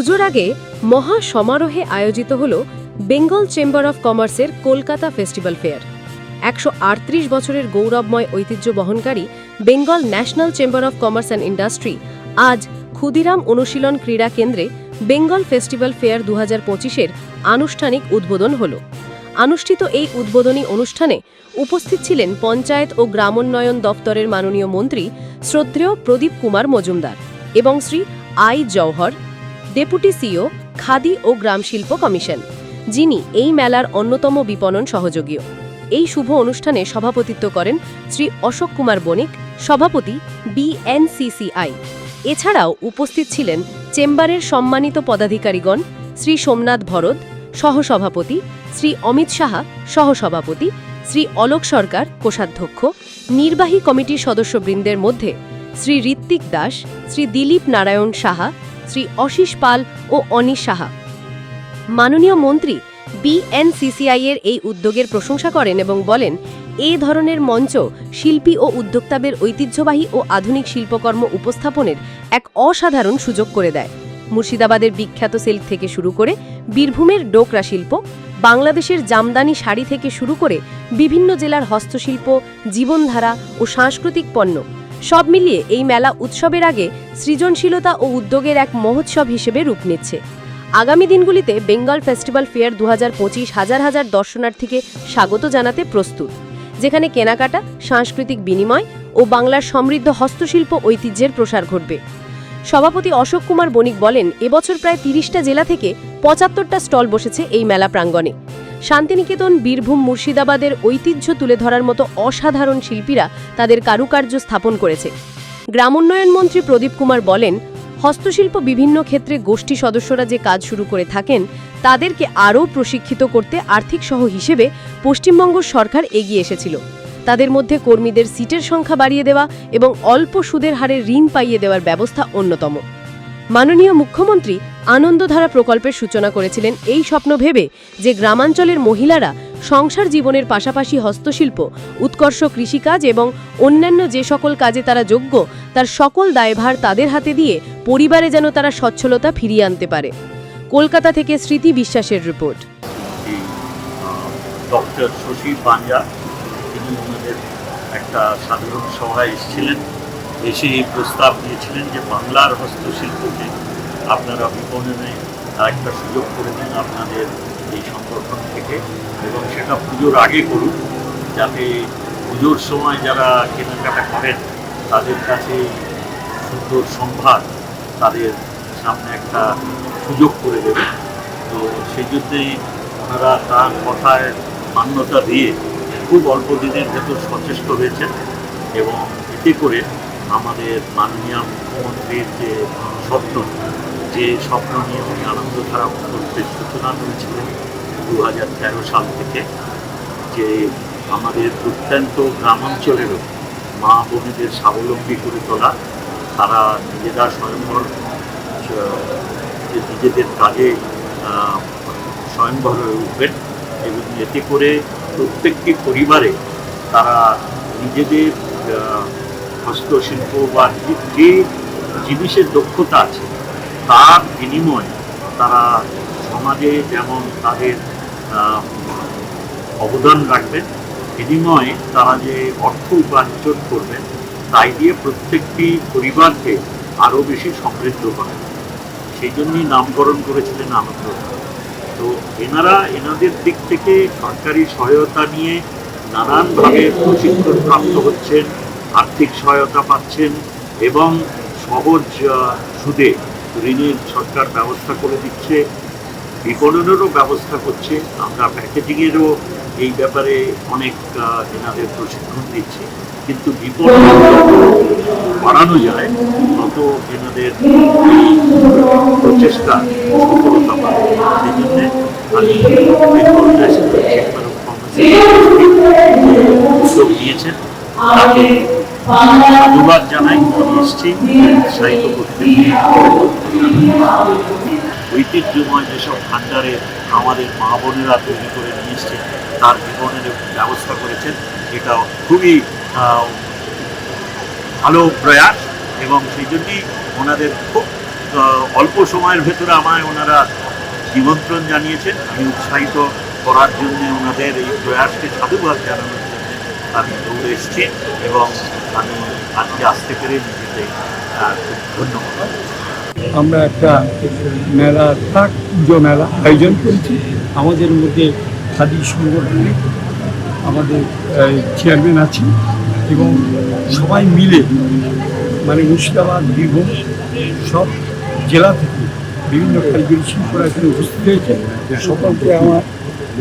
পুজোর আগে মহা সমারোহে আয়োজিত হল বেঙ্গল চেম্বার অফ কমার্সের কলকাতা ফেস্টিভ্যাল ফেয়ার। একশো আটত্রিশ বছরের গৌরবময় ঐতিহ্য বহনকারী Bengal national chamber of commerce and industry আজ ক্ষুদিরাম অনুশীলন ক্রীড়া কেন্দ্রে বেঙ্গল ফেস্টিভ্যাল ফেয়ার দু হাজার পঁচিশের আনুষ্ঠানিক উদ্বোধন হল। অনুষ্ঠিত এই উদ্বোধনী অনুষ্ঠানে উপস্থিত ছিলেন পঞ্চায়েত ও গ্রামোন্নয়ন দপ্তরের মাননীয় মন্ত্রী শ্রদ্ধেয় প্রদীপ কুমার মজুমদার এবং Shri I Jawahar deputy CO, Khadi ও গ্রাম শিল্প কমিশন, যিনি এই মেলার অন্যতম বিপণন সহযোগীও এই শুভ অনুষ্ঠানে সভাপতিত্ব করেন শ্রী অশোক কুমার বণিক, সভাপতি বিএনসিসিআই এছাড়াও উপস্থিত ছিলেন চেম্বারের সম্মানিত পদাধিকারীগণ শ্রী সোমনাথ ভরত, সহসভাপতি শ্রী অমিত সাহা, সহসভাপতি শ্রী অলোক সরকার, কোষাধ্যক্ষ, নির্বাহী কমিটির সদস্যবৃন্দের মধ্যে শ্রী ঋত্বিক দাস, শ্রী দিলীপ নারায়ণ সাহা শ্রী অশিস পাল ও অনিশ সাহা। মাননীয় মন্ত্রী বিএনসিসিআই এর এই উদ্যোগের প্রশংসা করেন এবং বলেন, এ ধরনের মঞ্চ শিল্পী ও উদ্যোক্তাদের ঐতিহ্যবাহী ও আধুনিক শিল্পকর্ম উপস্থাপনের এক অসাধারণ সুযোগ করে দেয়। মুর্শিদাবাদের বিখ্যাত সিল্ক থেকে শুরু করে বীরভূমের ডোকরা শিল্প, বাংলাদেশের জামদানি শাড়ি থেকে শুরু করে বিভিন্ন জেলার হস্তশিল্প, জীবনধারা ও সাংস্কৃতিক পণ্য সব মিলিয়ে এই মেলা উৎসবের আগে সৃজনশীলতা ও উদ্যোগের এক মহোৎসব হিসেবে রূপ নিচ্ছে। আগামী দিনগুলিতে বেঙ্গল ফেস্টিভ্যাল ফেয়ার দু হাজার হাজার দর্শনার্থীকে স্বাগত জানাতে প্রস্তুত। যেখানে কেনাকাটা, সাংস্কৃতিক বিনিময় ও বাংলার সমৃদ্ধ হস্তশিল্প ঐতিহ্যের প্রসার ঘটবে। সভাপতি অশোক কুমার বণিক বলেন, এবছর প্রায় তিরিশটা জেলা থেকে পঁচাত্তরটা স্টল বসেছে এই মেলা প্রাঙ্গণে। শান্তিনিকেতন, বীরভূম, মুর্শিদাবাদের ঐতিহ্য তুলে ধরার মতো অসাধারণ শিল্পীরা তাদের কারুকার্য স্থাপন করেছে। গ্রামোন্নয়ন মন্ত্রী প্রদীপ কুমার বলেন, হস্তশিল্প বিভিন্ন ক্ষেত্রে গোষ্ঠী সদস্যরা যে কাজ শুরু করে থাকেন, তাদেরকে আরও প্রশিক্ষিত করতে আর্থিক সহ হিসেবে পশ্চিমবঙ্গ সরকার এগিয়ে এসেছিল। তাদের মধ্যে কর্মীদের সিটের সংখ্যা বাড়িয়ে দেওয়া এবং অল্প সুদের হারে ঋণ পাইয়ে দেওয়ার ব্যবস্থা অন্যতম। মাননীয় মুখ্যমন্ত্রী আনন্দধারা প্রকল্পের সূচনা করেছিলেন এই স্বপ্ন ভেবে যে গ্রামাঞ্চলের মহিলারা সংসার জীবনের পাশাপাশি হস্তশিল্প, উৎকর্ষ কৃষিকাজ এবং অন্যান্য যে সকল কাজে তারা যোগ্য, তার সকল দায়ভার তাদের হাতে দিয়ে পরিবারে যেন তারা সচ্ছলতা ফিরিয়ে আনতে পারে। কলকাতা থেকে স্মৃতি বিশ্বাসের রিপোর্ট। ডক্টর শশী পাঞ্জা, তিনি ওনাদের একটা সাধারণ সভায় এসেছিলেন। এসে এই প্রস্তাব দিয়েছিলেন যে বাংলার হস্তশিল্পকে আপনারা বিপণনে একটা সুযোগ করে দিন আপনাদের এই সংগঠন থেকে এবং সেটা পুজোর আগে করুন, যাতে পুজোর সময় যারা কেনাকাটা করেন, তাদের কাছে সুন্দর সম্ভার তাদের সামনে একটা সুযোগ করে দেবে। তো সেই জন্যেই ওনারা তার কথায় মান্যতা দিয়ে খুব অল্প দিনের ভেতর সচেষ্ট হয়েছেন এবং এতে করে আমাদের মাননীয় মুখ্যমন্ত্রীর যে স্বপ্ন যে স্বপ্ন নিয়ে উনি আনন্দধারা প্রকল্পের সূচনা করেছিলেন দু হাজার তেরো সাল থেকে যে আমাদের প্রত্যন্ত গ্রামাঞ্চলেরও মা বোনেদের স্বাবলম্বী করে তোলা তারা নিজেরা স্বয়ংবর যে নিজেদের কাজে আহ, স্বয়ংবর হয়ে উঠবেন এবং এতে করে প্রত্যেকটি পরিবারে তারা নিজেদের হস্তশিল্প বা যে জিনিসের দক্ষতা আছে তার বিনিময়ে তারা সমাজে যেমন তাদের অবদান রাখবেন, বিনিময়ে তারা যে অর্থ উপার্জন করবেন, তাই দিয়ে প্রত্যেকটি পরিবারকে আরও বেশি সমৃদ্ধ করেন। সেই জন্যই নামকরণ করেছিলেন আনন্দ। তো এনারা এনাদের দিক থেকে সরকারি সহায়তা নিয়ে নানানভাবে প্রশিক্ষণ প্রাপ্ত হচ্ছেন, আর্থিক সহায়তা পাচ্ছেন এবং সহজ সুদে ঋণের সরকার ব্যবস্থা করে দিচ্ছে, বিপণনেরও ব্যবস্থা করছে, আমরা প্যাকেজিংয়েরও এই ব্যাপারে অনেক এনাদের প্রশিক্ষণ দিচ্ছি কিন্তু বিপণন বাড়ানো যায়, তত এনাদের প্রচেষ্টা সফলতা পাবে সেই জন্যে আমি উদ্যোগ নিয়েছেন। তাকে ধন্যবাদ জানাই, আমি এসছি উৎসাহিত করতে ঐতিহ্যময় যেসব ভাণ্ডারে আমাদের মা বোনেরা তৈরি করে নিয়ে এসছে, তার জীবনের ব্যবস্থা করেছেন এটা খুবই ভালো প্রয়াস এবং সেই জন্যই ওনাদের খুব অল্প সময়ের ভেতরে আমায় ওনারা নিমন্ত্রণ জানিয়েছেন। আমি উৎসাহিত করার জন্য ওনাদের এই প্রয়াসকে সাধুবাদ জানানোর আমি দৌড়ে এসেছি এবং আমি আজকে আসতে পেরে নিজেকে খুব ধন্যবাদ আমরা একটা মেলা প্রাক পুজো মেলা আয়োজন করেছি। আমাদের মধ্যে খাদি সংগঠনে আমাদের চেয়ারম্যান আছেন এবং সবাই মিলে মানে মুর্শিদাবাদ, বীরভূম সব জেলা থেকে বিভিন্ন কারিগরি শিল্পরা এখানে উপস্থিত হয়েছে। সকলকে আমার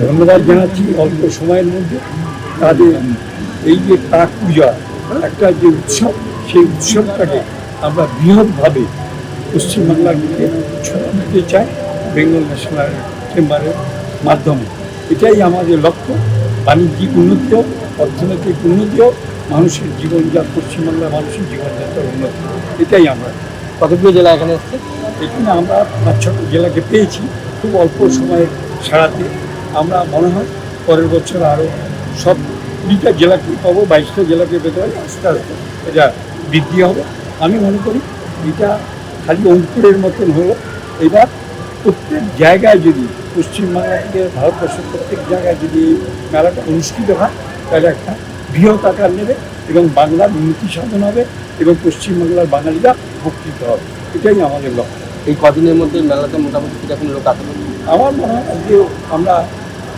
ধন্যবাদ জানাচ্ছি অল্প সময়ের মধ্যে। তাদের এই যে প্রাক পূজা একটা যে উৎসব সেই উৎসবটাকে আমরা বৃহৎভাবে পশ্চিমবাংলার দিকে ছড়া দিতে চাই বেঙ্গল ন্যাশনাল চেম্বারের মাধ্যমে। এটাই আমাদের লক্ষ্য বাণিজ্যিক উন্নতি হোক, অর্থনৈতিক উন্নতি হোক, মানুষের জীবনযাত্রা পশ্চিমবাংলার মানুষের জীবনযাত্রার উন্নতি। এটাই আমরা। কতগুলো জেলা এখানে এসছে? এখানে আমরা পাঁচ ছটা জেলাকে পেয়েছি খুব অল্প সময়ে সারাতে আমরা মনে হয় পরের বছর আরও সব কুড়িটা জেলাকে পাবো? বাইশটা জেলাকে পেতে পারি? আস্তে আস্তে এটা বৃদ্ধি হবে। আমি মনে করি এটা খালি অঙ্কুরের মতন হলো। এবার প্রত্যেক জায়গায় যদি পশ্চিমবাংলা থেকে ভারতবর্ষের প্রত্যেক জায়গায় যদি মেলাটা অনুষ্ঠিত হয় তাহলে একটা বৃহৎ আকার নেবে এবং বাংলার উন্নতি সাধন হবে এবং পশ্চিমবাংলার বাঙালিরা উপকৃত হবে। এটাই আমাদের লক্ষ্য। এই কদিনের মধ্যে মেলাতে মোটামুটি কীরকম লোক আসবে? আমার মনে হয় আজকে আমরা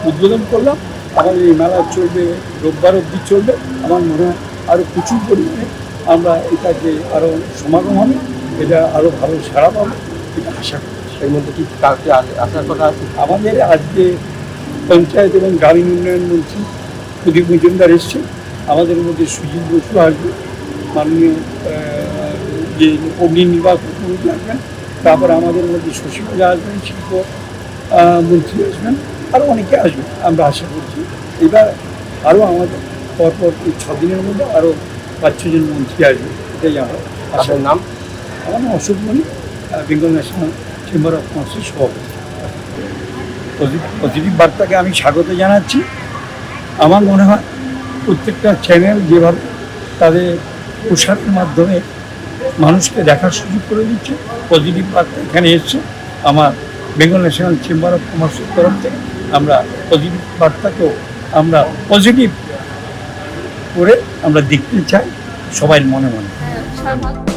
উদ্বোধন করলাম। আমাদের এই মেলা চলবে রোববার অবধি চলবে। আমার মনে হয় আরও প্রচুর পরিমাণে আমরা এটাকে আরও সমাগম হবে এটা আরও ভালো সাড়া পাবে এটা আশা করছি এর মধ্যে কি আস- আসার কথা আছে? আমাদের আজকে পঞ্চায়েত এবং গ্রামীণ উন্নয়ন মন্ত্রী প্রদীপ মজুমদার এসছেন। আমাদের মধ্যে সুজিত বসু আসবে। মাননীয় যে অগ্নি নির্বাচন আসবেন তারপর আমাদের মধ্যে শশী পূজা আসবেন শিল্প মন্ত্রী আসবেন। আরও অনেকে আসবে আমরা আশা করছি। এবার আরও আমাদের পরপর এই ছ দিনের মধ্যে আরও পাঁচ ছজন মন্ত্রী আসবে এটাই আমরা আপনার নাম? আমার নাম Ashok Mani Bengal national chamber of কমার্সের সভাপতি। পজিটিভ পজিটিভ বার্তাকে আমি স্বাগত জানাচ্ছি। আমার মনে হয় প্রত্যেকটা চ্যানেল যেভাবে তাদের প্রসারের মাধ্যমে মানুষকে দেখার সুযোগ করে দিচ্ছে পজিটিভ বার্তা এখানে এসছে। আমার বেঙ্গল ন্যাশনাল চেম্বার অফ কমার্সের তরফ থেকে। আমরা পজিটিভ বার্তাকেও আমরা পজিটিভ করে আমরা দেখতে চাই সবাই মনে মনে। হ্যাঁ